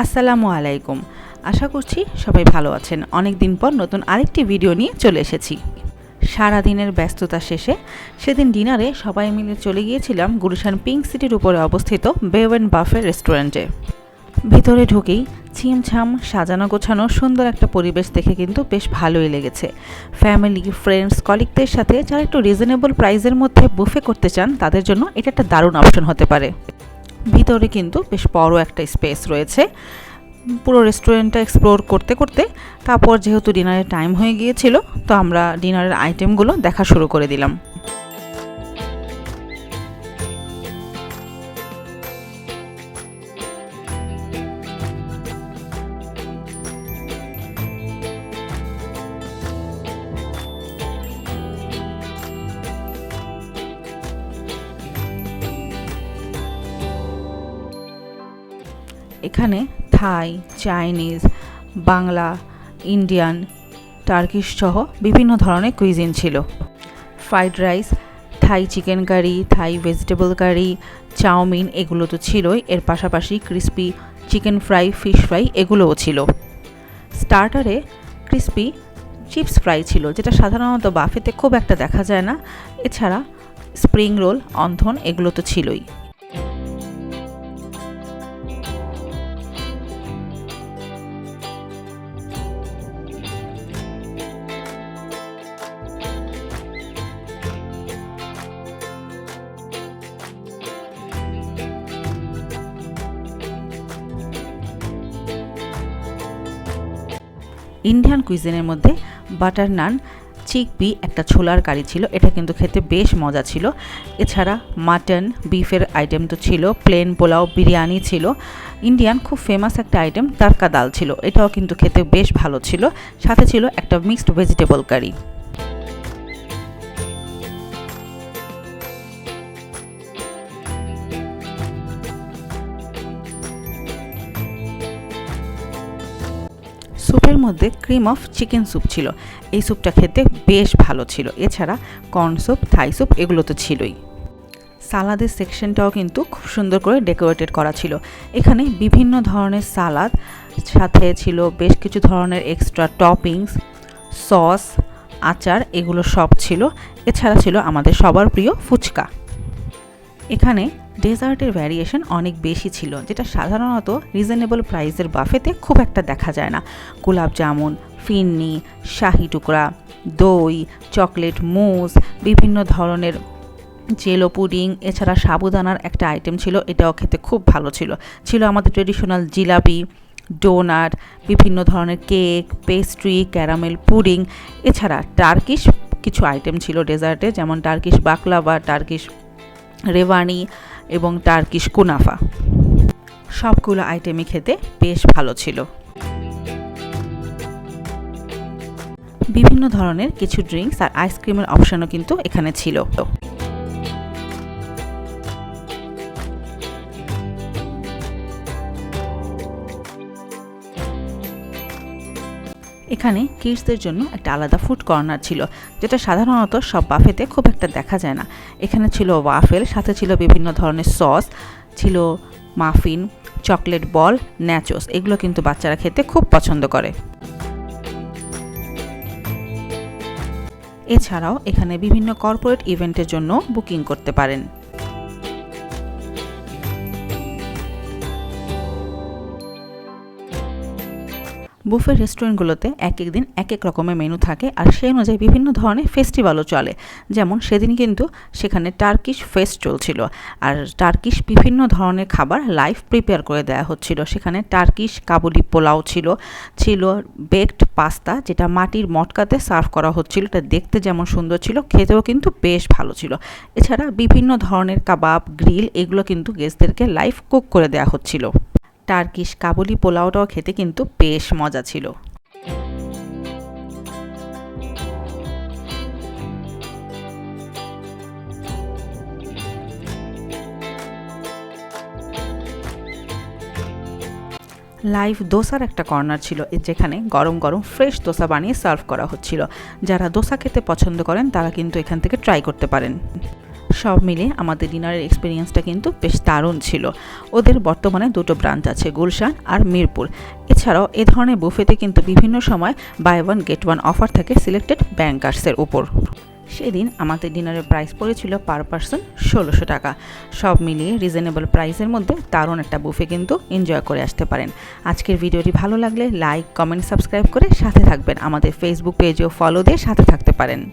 আসসালামু আলাইকুম। আশা করছি সবাই ভালো আছেন। অনেক দিন পর নতুন আরেকটি ভিডিও নিয়ে চলে এসেছি। সারা দিনের ব্যস্ততা শেষে সেদিন ডিনারে সবাই মিলে চলে গিয়েছিলাম গুলশান পিঙ্ক সিটির উপরে অবস্থিত বেওয়েন বাফে রেস্টুরেন্টে। ভিতরে ঢুকেই ছিমছাম, সাজানো গোছানো, সুন্দর একটা পরিবেশ দেখে কিন্তু বেশ ভালোই লেগেছে। ফ্যামিলি, ফ্রেন্ডস, কলিগদের সাথে যারা একটু রিজনেবল প্রাইসের মধ্যে বুফে করতে চান, তাদের জন্য এটা একটা দারুণ অপশন হতে পারে। ভিতরে কিন্তু বেশ বড় একটা স্পেস রয়েছে। পুরো রেস্টুরেন্টটা এক্সপ্লোর করতে করতে তারপর যেহেতু ডিনারের টাইম হয়ে গিয়েছিল, তো আমরা ডিনারের আইটেমগুলো দেখা শুরু করে দিলাম। এখানে Thai, Chinese, Bangla, Indian, Turkish সহ বিভিন্ন ধরনের কুইজিন ছিল। Fried rice, Thai chicken curry, Thai vegetable curry, chowmein এগুলো তো ছিলই। এর পাশাপাশি crispy chicken fry fish fry এগুলোও ছিল। স্টার্টারে ক্রিস্পি চিপস ফ্রাই ছিল, যেটা সাধারণত বাফেতে খুব একটা দেখা যায় না। এছাড়া স্প্রিং রোল অন্থন এগুলো তো ছিলই। ইন্ডিয়ান কুইজিনের মধ্যে বাটার নান, চিকপি, একটা ছোলার কারি ছিল। এটা কিন্তু খেতে বেশ মজা ছিল। এছাড়া মাটন, বিফের আইটেম তো ছিল প্লেন পোলাও, বিরিয়ানি ছিল। ইন্ডিয়ান খুব ফেমাস একটা আইটেম তারকা ডাল ছিল। এটাও কিন্তু খেতে বেশ ভালো ছিল। সাথে ছিল একটা মিক্সড ভেজিটেবল কারি স্যুপের মধ্যে ক্রিম অফ চিকেন স্যুপ ছিল। এই স্যুপটা খেতে বেশ ভালো ছিল। এছাড়া কর্ন স্যুপ থাই স্যুপ এগুলো তো ছিলই। সালাদের সেকশনটাও কিন্তু খুব সুন্দর করে ডেকোরেটেড করা ছিল। এখানে বিভিন্ন ধরনের সালাদ, সাথে ছিল বেশ কিছু ধরনের এক্সট্রা টপিংস সস আচার এগুলো সব ছিল। এছাড়া ছিল আমাদের সবার প্রিয় ফুচকা। এখানে ডেজার্টের ভ্যারিয়েশন অনেক বেশি ছিল, যেটা সাধারণত রিজনেবল প্রাইসের বাফেতে খুব একটা দেখা যায় না। গোলাপ জামুন ফিন্নি শাহি টুকরা, দই, চকলেট মুস বিভিন্ন ধরনের জেলো পুডিং, এছাড়া সাবুদানার একটা আইটেম ছিল, এটাও খেতে খুব ভালো ছিল। ছিল আমাদের ট্রেডিশনাল জিলাপি, ডোনাট, বিভিন্ন ধরনের কেক, পেস্ট্রি, ক্যারামেল পুডিং, এছাড়া টার্কিশ কিছু আইটেম ছিল ডেজার্টে, যেমন টার্কিশ বাকলাভা টার্কিশ রেভানি এবং টার্কিশ কুনাফা। সবগুলো আইটেমই খেতে বেশ ভালো ছিল। বিভিন্ন ধরনের কিছু ড্রিঙ্কস আর আইসক্রিমের অপশনও কিন্তু এখানে ছিল। এখানে কিডসদের জন্য একটা আলাদা ফুড কর্নার ছিল, যেটা সাধারণত সব বাফেতে খুব একটা দেখা যায় না। এখানে ছিল ওয়াফেল সাথে ছিল বিভিন্ন ধরনের সস ছিল মাফিন চকলেট বল ন্যাচোস এগুলো কিন্তু বাচ্চারা খেতে খুব পছন্দ করে। এছাড়াও এখানে বিভিন্ন কর্পোরেট ইভেন্টের জন্য বুকিং করতে পারেন। বুফের রেস্টুরেন্টগুলোতে এক এক দিন এক এক রকমের মেনু থাকে আর সেই অনুযায়ী বিভিন্ন ধরনের ফেস্টিভ্যালও চলে। যেমন সেদিন কিন্তু সেখানে টার্কিশ ফেস্ট চলছিল আর টার্কিশ বিভিন্ন ধরনের খাবার লাইভ প্রিপেয়ার করে দেওয়া হচ্ছিল। সেখানে টার্কিশ কাবুলি পোলাও ছিল ছিল বেকড পাস্তা যেটা মাটির মটকাতে সার্ভ করা হচ্ছিল। এটা দেখতে যেমন সুন্দর ছিল, খেতেও কিন্তু বেশ ভালো ছিল। এছাড়া বিভিন্ন ধরনের কাবাব, গ্রিল এগুলো কিন্তু গেস্টদেরকে লাইভ কুক করে দেওয়া হচ্ছিল। টার্কিশ কাবুলি পোলাওটাও খেতে কিন্তু বেশ মজা ছিল। লাইভ দোসার একটা কর্নার ছিল যেখানে গরম গরম ফ্রেশ দোসা বানিয়ে সার্ভ করা হচ্ছিল। যারা দোসা খেতে পছন্দ করেন, তারা কিন্তু এখান থেকে ট্রাই করতে পারেন। সব মিলিয়ে আমাদের ডিনারের এক্সপিরিয়েন্সটা কিন্তু বেশ দারুণ ছিল। ওদের বর্তমানে দুটো ব্রাঞ্চ আছে, গুলশান আর মিরপুর। এছাড়াও এ ধরনের বুফেতে কিন্তু বিভিন্ন সময় buy one get one offer থাকে সিলেক্টেড ব্যাংকার্সের উপর। সেদিন আমাদের ডিনারের প্রাইস পড়েছিল পার পার্সন ষোলোশো টাকা। সব মিলিয়ে রিজনেবল প্রাইসের মধ্যে দারুণ একটা বুফে কিন্তু এনজয় করে আসতে পারেন। আজকের ভিডিওটি ভালো লাগলে লাইক কমেন্ট সাবস্ক্রাইব করে সাথে থাকবেন। আমাদের ফেসবুক পেজেও ফলো দিয়ে সাথে থাকতে পারেন।